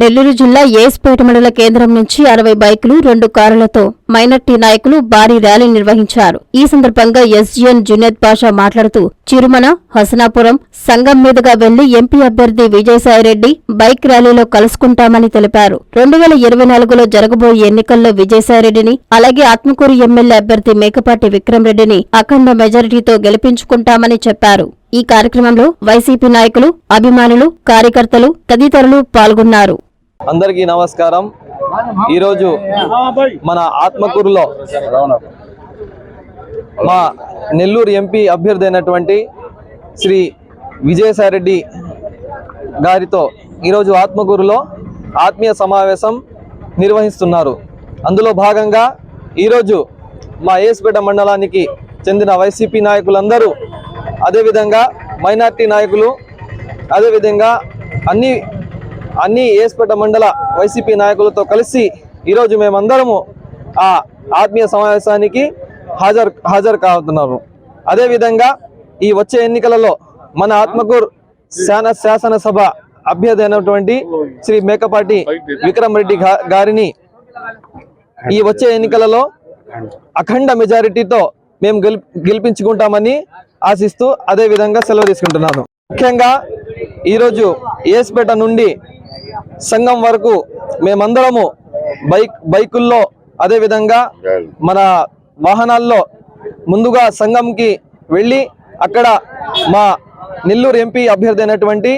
నెల్లూరు జిల్లా ఏస్పేట మండల కేంద్రం నుంచి అరవై బైకులు రెండు కారులతో మైనార్టీ నాయకులు భారీ ర్యాలీ నిర్వహించారు. ఈ సందర్భంగా ఎస్జీఎన్ జునేద్ పాషా మాట్లాడుతూ చిరుమన హసనాపురం సంఘం మీదుగా వెళ్ళి ఎంపీ అభ్యర్థి విజయసాయిరెడ్డి బైక్ ర్యాలీలో కలుసుకుంటామని తెలిపారు. రెండు వేల ఇరవై నాలుగులో జరగబోయే ఎన్నికల్లో విజయసాయిరెడ్డిని అలాగే ఆత్మకూరు ఎమ్మెల్యే అభ్యర్థి మేకపాటి విక్రమ్ రెడ్డిని అఖండ మెజారిటీతో గెలిపించుకుంటామని చెప్పారు. ఈ కార్యక్రమంలో వైసీపీ నాయకులు అభిమానులు కార్యకర్తలు తదితరులు పాల్గొన్నారు. అందరికీ నమస్కారం. ఈరోజు మన ఆత్మకూరులో మా నెల్లూరు ఎంపీ అభ్యర్థి అయినటువంటి శ్రీ విజయసాయిరెడ్డి గారితో ఈరోజు ఆత్మకూరులో ఆత్మీయ సమావేశం నిర్వహిస్తున్నారు. అందులో భాగంగా ఈరోజు మా ఏసుపేట మండలానికి చెందిన వైసీపీ నాయకులందరూ అదేవిధంగా మైనార్టీ నాయకులు అదేవిధంగా అన్ని అన్ని ఏస్పేట మండల వైసీపీ నాయకులతో కలిసి ఈరోజు మేమందరము ఆ ఆత్మీయ సమావేశానికి హాజరు హాజరు కావుతున్నాము అదేవిధంగా ఈ వచ్చే ఎన్నికలలో మన ఆత్మకూరు శాన శాసనసభ అభ్యర్థి అయినటువంటి శ్రీ మేకపాటి విక్రమ్ రెడ్డి గారిని ఈ వచ్చే ఎన్నికలలో అఖండ మెజారిటీతో మేము గెలి గెలిపించుకుంటామని ఆశిస్తూ అదే విధంగా సెలవు తీసుకుంటున్నాను. ముఖ్యంగా ఈరోజు ఏస్పేట నుండి సంఘం వరకు మేమందరము బైక్ బైకుల్లో అదే విధంగా మన వాహనాల్లో ముందుగా సంఘంకి వెళ్ళి అక్కడ మా నెల్లూరు ఎంపీ అభ్యర్థి అయినటువంటి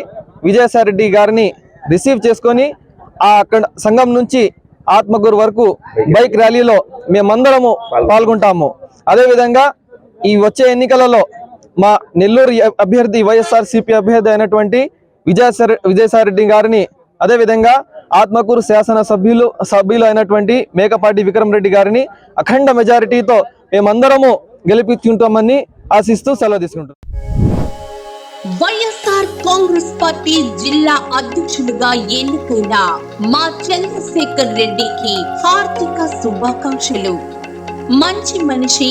విజయసాయిరెడ్డి గారిని రిసీవ్ చేసుకొని ఆ అక్కడ సంఘం నుంచి ఆత్మగూరు వరకు బైక్ ర్యాలీలో మేమందరము పాల్గొంటాము. అదేవిధంగా ఈ వచ్చే ఎన్నికలలో మా నెల్లూరు అభ్యర్థి వైఎస్ఆర్ సిపి అభ్యర్థి అయినటువంటి విజయసాయి విజయసాయిరెడ్డి గారిని అదేవిధంగా ఆత్మకూరు శాసన సభ్యులు సభ్యులు అయినటువంటి మేకపాటి విక్రమ్ రెడ్డి గారిని అఖండ మెజారిటీతో మేమందరము గెలిపించుంటామని ఆశిస్తూ సెలవు తీసుకుంటాం వైఎస్ఆర్ కాంగ్రెస్ పార్టీ జిల్లా అధ్యక్షులుగా ఎన్నికైన మా చంద్రశేఖర్ రెడ్డికి హార్దిక శుభాకాంక్షలు. మంచి మనిషి